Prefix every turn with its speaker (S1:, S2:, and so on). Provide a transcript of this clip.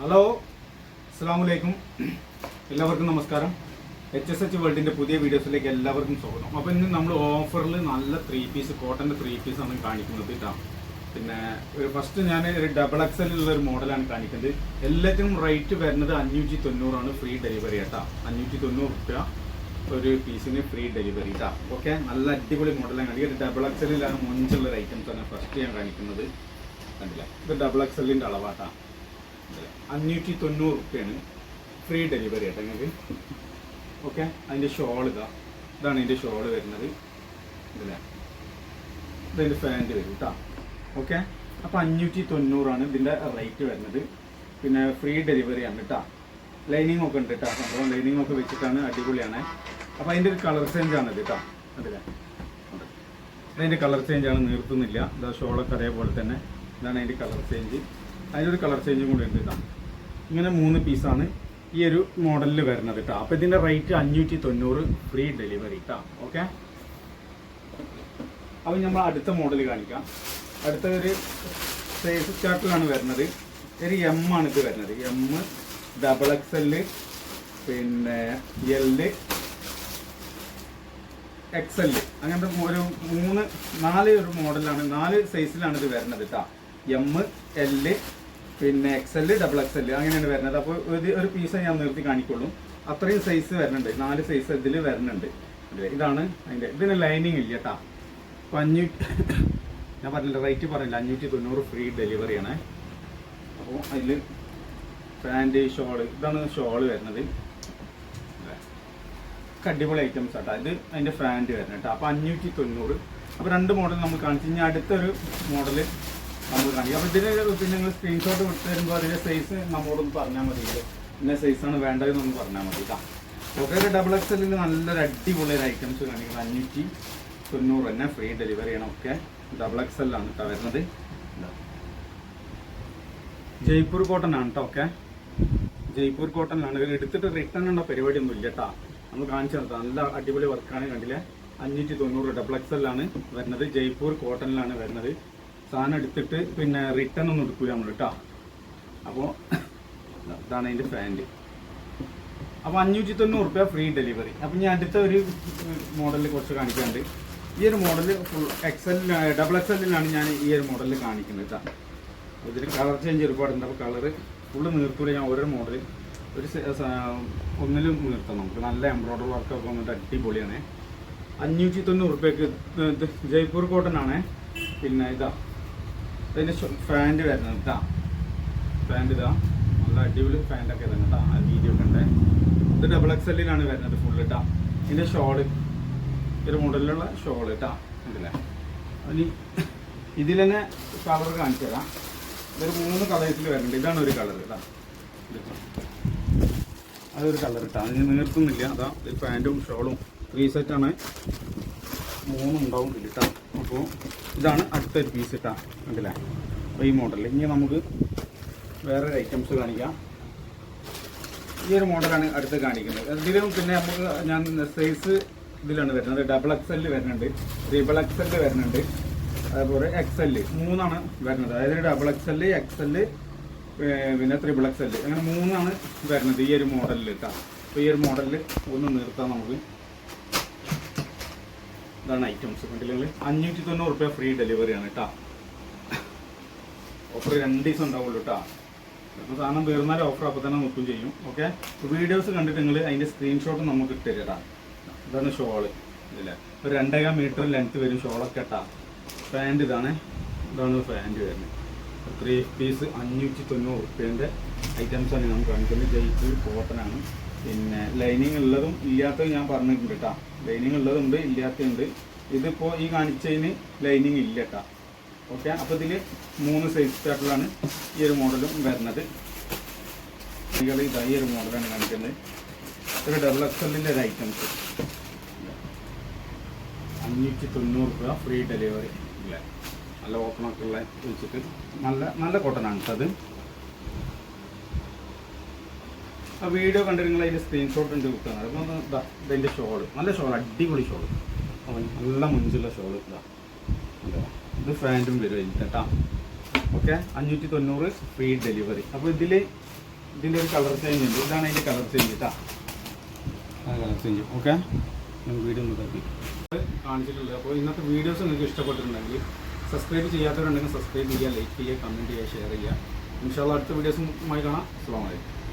S1: Hello അസ്സാമലൈക്കും എല്ലാവർക്കും നമസ്കാരം. എച്ച് എസ് എച്ച് വേൾഡിന്റെ പുതിയ വീഡിയോസിലേക്ക് എല്ലാവർക്കും സ്വാഗതം. അപ്പോൾ ഇന്ന് നമ്മൾ ഓഫറിൽ നല്ല ത്രീ പീസ് കോട്ടന്റെ ത്രീ പീസ് ആണ് കാണിക്കുന്നത് കേട്ടോ പിന്നെ ഒരു ഫസ്റ്റ് ഞാൻ ഒരു ഡബിൾ എക്സലുള്ള ഒരു മോഡലാണ് കാണിക്കുന്നത്. എല്ലാത്തിനും റേറ്റ് വരുന്നത് അഞ്ഞൂറ്റി തൊണ്ണൂറാണ് ഫ്രീ ഡെലിവറി കേട്ടോ അഞ്ഞൂറ്റി തൊണ്ണൂറ് റുപ്യ ഒരു പീസിന് ഫ്രീ ഡെലിവറി കേട്ടോ ഓക്കെ നല്ല അടിപൊളി മോഡലാണ് കാണിക്കുന്നത് ഡബിൾ എക്സലിലാണ് മുഞ്ചുള്ള ഒരു ആണ് ഫസ്റ്റ് ഞാൻ കാണിക്കുന്നത്. കണ്ടില്ല? ഇത് ഡബിൾ എക്സലിന്റെ അളവാട്ടാ അഞ്ഞൂറ്റി തൊണ്ണൂറ് റുപ്യാണ് ഫ്രീ ഡെലിവറി ആയിട്ട്. നിങ്ങൾക്ക് ഓക്കെ അതിന്റെ ഷോൾ ഇതാ. ഇതാണ് ഇതിന്റെ ഷോൾ വരുന്നത്. ഇതല്ലേ ഇതിന്റെ ഫാന്റ് വരും കേട്ടോ ഓക്കെ അപ്പോൾ അഞ്ഞൂറ്റി തൊണ്ണൂറാണ് ഇതിന്റെ റേറ്റ് വരുന്നത്. പിന്നെ ഫ്രീ ഡെലിവറി ആണ് കേട്ടോ ലൈനിങ് ഒക്കെ ഉണ്ട് കേട്ടോ സംഭവം ലൈനിങ് ഒക്കെ വെച്ചിട്ടാണ് അടിപൊളിയാണ്. അപ്പോൾ അതിന്റെ ഒരു കളർ ചേഞ്ച് ആണ് ഇത് കേട്ടോ അതിലെ. അതിന്റെ കളർ ചേഞ്ച് ആണ് നിർത്തുന്നില്ല. ഇതാ ഷോളൊക്കെ അതേപോലെ തന്നെ. ഇതാണ് അതിന്റെ കളർ ചേഞ്ച് അതിനൊരു കളർ ചേഞ്ച് കൂടി ഉണ്ട് ഇതാ ഇങ്ങനെ മൂന്ന് പീസാണ് ഈ ഒരു മോഡലിൽ വരുന്നത് കേട്ടോ അപ്പോൾ ഇതിന്റെ റേറ്റ് അഞ്ഞൂറ്റി തൊണ്ണൂറ് ഫ്രീ ഡെലിവറി കേട്ടോ ഓക്കെ അപ്പോൾ നമ്മൾ അടുത്ത മോഡൽ കാണിക്കാം. അടുത്ത ഒരു സൈസ് ചാർട്ടിലാണ് വരുന്നത്. ഒരു എം ആണ് ഇത് വരുന്നത്. എം ഡബിൾ എക്സ് എൽ പിന്നെ എൽ എക്സ് എൽ അങ്ങനത്തെ ഒരു മൂന്ന് നാല് ഒരു മോഡലാണ് നാല് സൈസിലാണ് ഇത് വരുന്നത് കേട്ടോ എം എൽ പിന്നെ X L double X L അങ്ങനെയാണ് വരുന്നത്. അപ്പോൾ ഒരു ഒരു പീസ് ഞാൻ നിർത്തി കാണിക്കുള്ളൂ. അത്രയും സൈസ് വരുന്നുണ്ട്. നാല് സൈസ് ഇതിൽ വരുന്നുണ്ട്. ഇതാണ് അതിന്റെ ഇതിന് ലൈനിങ് ഇല്ല കേട്ടോ. അപ്പോൾ അഞ്ഞൂറ്റി ഞാൻ പറഞ്ഞില്ല റേറ്റ് പറഞ്ഞില്ല? അഞ്ഞൂറ്റി തൊണ്ണൂറ് ഫ്രീ ഡെലിവറി ആണ്. അപ്പോൾ അതിൽ പാന്റ് ഷോൾ ഇതാണ് ഷോൾ വരുന്നത്. അടിപൊളി ഐറ്റംസ് ആട്ടോ. ഇത് അതിന്റെ ഫ്രാൻഡ് വരുന്നത് കേട്ടോ. അപ്പോൾ അഞ്ഞൂറ്റി തൊണ്ണൂറ് അപ്പോൾ രണ്ട് മോഡൽ നമ്മൾ കാണിച്ചു. കഴിഞ്ഞാൽ അടുത്തൊരു മോഡൽ നമ്മൾ കാണിക്കും അപ്പോൾ ഇതിന് പിന്നെ നിങ്ങൾ സ്ക്രീൻഷോട്ട് വിട്ട് തരുമ്പോൾ അതിന്റെ സൈസ് നമ്മളോടൊന്ന് പറഞ്ഞാൽ മതി. ഇന്ന സൈസാണ് വേണ്ടതെന്നൊന്ന് പറഞ്ഞാൽ മതി കേട്ടോ ഓക്കെ ഡബിൾ എക്സ് എല്ലിൽ നല്ലൊരു അടിപൊളി ഒരു ഐറ്റംസ് കാണിക്കുന്നത് അഞ്ഞൂറ്റി തൊണ്ണൂറ് തന്നെ ഫ്രീ ഡെലിവറി ആണ് ഒക്കെ ഡബിൾ എക്സ് എല്ലാണ് കേട്ടോ വരുന്നത്. ജയ്പൂർ കോട്ടൺ ആണ് കേട്ടോ ഓക്കെ. ജയ്പൂർ കോട്ടണിലാണ് ഇത് എടുത്തിട്ട് റിട്ടേൺ ഉള്ള പരിപാടിയൊന്നും ഇല്ല കേട്ടോ നമ്മൾ കാണിച്ചു തന്നെ നല്ല അടിപൊളി വർക്കാണ് കണ്ടില്ലേ? അഞ്ഞൂറ്റി തൊണ്ണൂറ് ഡബിൾ എക്സ് എല്ലാണ് വരുന്നത്. ജയ്പൂർ കോട്ടണിലാണ് വരുന്നത്. സാധനം എടുത്തിട്ട് പിന്നെ റിട്ടേൺ ഒന്നും എടുക്കൂല നമ്മൾ കേട്ടോ അപ്പോൾ ഇതാണ് അതിന്റെ ഫാന്റ് അപ്പോൾ അഞ്ഞൂറ്റി തൊണ്ണൂറ് റുപ്യ ഫ്രീ ഡെലിവറി അപ്പോൾ ഞാൻ അടുത്ത ഒരു മോഡലിൽ കുറച്ച് കാണിക്കാണ്ട് ഈ ഒരു മോഡൽ ഫുൾ എക്സൽ ഡബിൾ എക്സലിലാണ് ഞാൻ ഈ ഒരു മോഡലിൽ കാണിക്കുന്നത് കേട്ടോ ഇതിൽ കളർ ചേഞ്ച് ഒരുപാടുണ്ട്. അപ്പോൾ കളറ് ഫുള്ള് നീർത്തൂല ഞാൻ ഓരോ മോഡൽ ഒരു ഒന്നിലും നിർത്താം നമുക്ക് നല്ല എംബ്രോയ്ഡറി വർക്കൊക്കെ വന്നിട്ട് അടിപൊളിയാണ്. അഞ്ഞൂറ്റി തൊണ്ണൂറ് റുപ്യക്ക് ജയ്പൂർ കോട്ടൺ ആണ്. പിന്നെ ഇതാ ഇതിന്റെ ഫാന്റ് വരുന്നത് കേട്ടോ ഫാന്റ് ഇതാ. നല്ല അടിപൊളി ഫാന്റൊക്കെ തന്നെ കേട്ടോ ആ വീഡിയോ ഉണ്ട്. ഇത് ഡബിൾ എക്സ് എല്ലിലാണ് വരുന്നത് ഫുൾ ഇട്ടാ ഇതിന്റെ ഷോൾ. ഒരു മോഡലിലുള്ള ഷോൾ ഇട്ടാ ഉണ്ടല്ലേ അതിന് ഇതിൽ തന്നെ കളർ കാണിച്ചു തരാം. ഇതൊരു മൂന്ന് കളേഴ്സിൽ വരുന്നുണ്ട്. ഇതാണ് ഒരു കളർ ഇതാ അതൊരു കളർ ഇട്ടാ അതിന് നിർത്തുന്നില്ല അതാ. ഇത് പാന്റും ഷോളും. ത്രീ സെറ്റാണ് മൂന്നും ഉണ്ടാവും ഇതിൽ ഇട്ടാ അപ്പോൾ ഇതാണ് അടുത്തൊരു പീസ് ഇട്ടാ ഉണ്ടല്ലേ അപ്പോൾ ഈ മോഡൽ ഇനി നമുക്ക് വേറൊരു ഐറ്റംസ് കാണിക്കാം. ഈ ഒരു മോഡലാണ് അടുത്ത് കാണിക്കുന്നത്. ഇതിലും പിന്നെ നമുക്ക് ഞാൻ സൈസ് ഇതിലാണ് വരുന്നത്. ഡബിൾ എക്സ് എല്ല് വരുന്നുണ്ട്. ട്രിപ്പിൾ എക്സ് എല്ല് വരുന്നുണ്ട്. അതുപോലെ എക്സ് എല്ല് മൂന്നാണ് വരുന്നത്. അതായത് ഡബിൾ എക്സ് എല്ല് എക്സ് എല്ല് പിന്നെ ത്രിബിൾ എക്സ് എല്ല് അങ്ങനെ മൂന്നാണ് വരുന്നത് ഈ ഒരു മോഡലിൽ കേട്ടോ അപ്പോൾ ഈ ഒരു മോഡലിൽ ഒന്ന് നിർത്താം നമുക്ക്. ഇതാണ് ഐറ്റംസ് കണ്ടില്ലെങ്കിൽ അഞ്ഞൂറ്റി തൊണ്ണൂറ് റുപ്യ ഫ്രീ ഡെലിവറിയാണ് കേട്ടോ ഓഫർ രണ്ട് ദിവസം ഉണ്ടാവുള്ളൂ കേട്ടോ അപ്പോൾ സാധനം വീർന്നാലും ഓഫർ അപ്പോൾ തന്നെ നോക്കുകയും ചെയ്യും. ഓക്കെ വീഡിയോസ് കണ്ടിട്ട് നിങ്ങൾ അതിന്റെ സ്ക്രീൻഷോട്ട് നമുക്ക് ഇട്ടുതരാ ഇതാണ് ഷോൾ ഇല്ലേ? ഒരു രണ്ടേകാൽ മീറ്റർ ലെങ്ത് വരും ഷോളൊക്കെ കേട്ടാ പാന്റ് ഇതാണ്. ഇതാണ് പാന്റ് വരുന്നത്. ത്രീ പീസ് അഞ്ഞൂറ്റി തൊണ്ണൂറ് റുപ്യേന്റെ ആണ്. ഞാൻ കാണിക്കുന്നത്. ജയ്പൂർ കോട്ടനാണ് പിന്നെ ലൈനിങ് ഉള്ളതും ഇല്ലാത്തതും ഞാൻ പറഞ്ഞിട്ടുണ്ട് കേട്ടോ ലൈനിങ് ഉള്ളതുണ്ട് ഇല്ലാത്തതുണ്ട്. ഇതിപ്പോൾ ഈ കാണിച്ചതിന് ലൈനിങ് ഇല്ല കേട്ടോ ഓക്കെ അപ്പോൾ ഇതിൽ മൂന്ന് സൈസ് ചാർട്ടിലാണ് ഈ ഒരു മോഡലും വരുന്നത്. കുട്ടികൾ ഇതാ ഈ ഒരു മോഡലാണ് കാണിക്കുന്നത്. ഒരു ഡബിൾ എക്സലിന്റെ ഒരു ഐറ്റംസ് അഞ്ഞൂറ്റി തൊണ്ണൂറ് രൂപ ഫ്രീ ഡെലിവറി ഇല്ല? നല്ല ഓപ്പണൊക്കെ ഉള്ള വെച്ചിട്ട് നല്ല നല്ല കോട്ടനാണ് കേട്ടോ അത്. വീഡിയോ കണ്ട് നിങ്ങൾ അതിന്റെ സ്ക്രീൻഷോട്ട് ഉണ്ട് കിട്ടുന്നത് അപ്പോൾ ഇതാ ഇതിന്റെ ഷോൾ നല്ല ഷോൾ അടിപൊളി ഷോൾ നല്ല മുഞ്ചുള്ള ഷോൾ ഇതാ. ഫാന്റും വരും അതിൽ കേട്ടോ ഓക്കെ? അഞ്ഞൂറ്റി തൊണ്ണൂറ് ഫ്രീ ഡെലിവറി അപ്പോൾ ഇതിൽ ഇതിന്റെ ഒരു കളർ ചേഞ്ച് ഉണ്ട്. ഇതാണ് അതിന്റെ കളർ ചേഞ്ച് കേട്ടോ കളർ ചേഞ്ച് ഓക്കെ? വീഡിയോ ഒന്ന് തപ്പി കാണിച്ചിട്ടുള്ളത് അപ്പോൾ ഇന്നത്തെ വീഡിയോസ് നിങ്ങൾക്ക് ഇഷ്ടപ്പെട്ടിട്ടുണ്ടെങ്കിൽ സബ്സ്ക്രൈബ് ചെയ്യാത്തവരുണ്ടെങ്കിൽ സബ്സ്ക്രൈബ് ചെയ്യുക ലൈക്ക് ചെയ്യുക കമന്റ് ചെയ്യുക ഷെയർ ചെയ്യുക. ഇൻഷാല്ല അടുത്ത വീഡിയോസുമായി കാണാം. അസ്സാം വലൈക്കും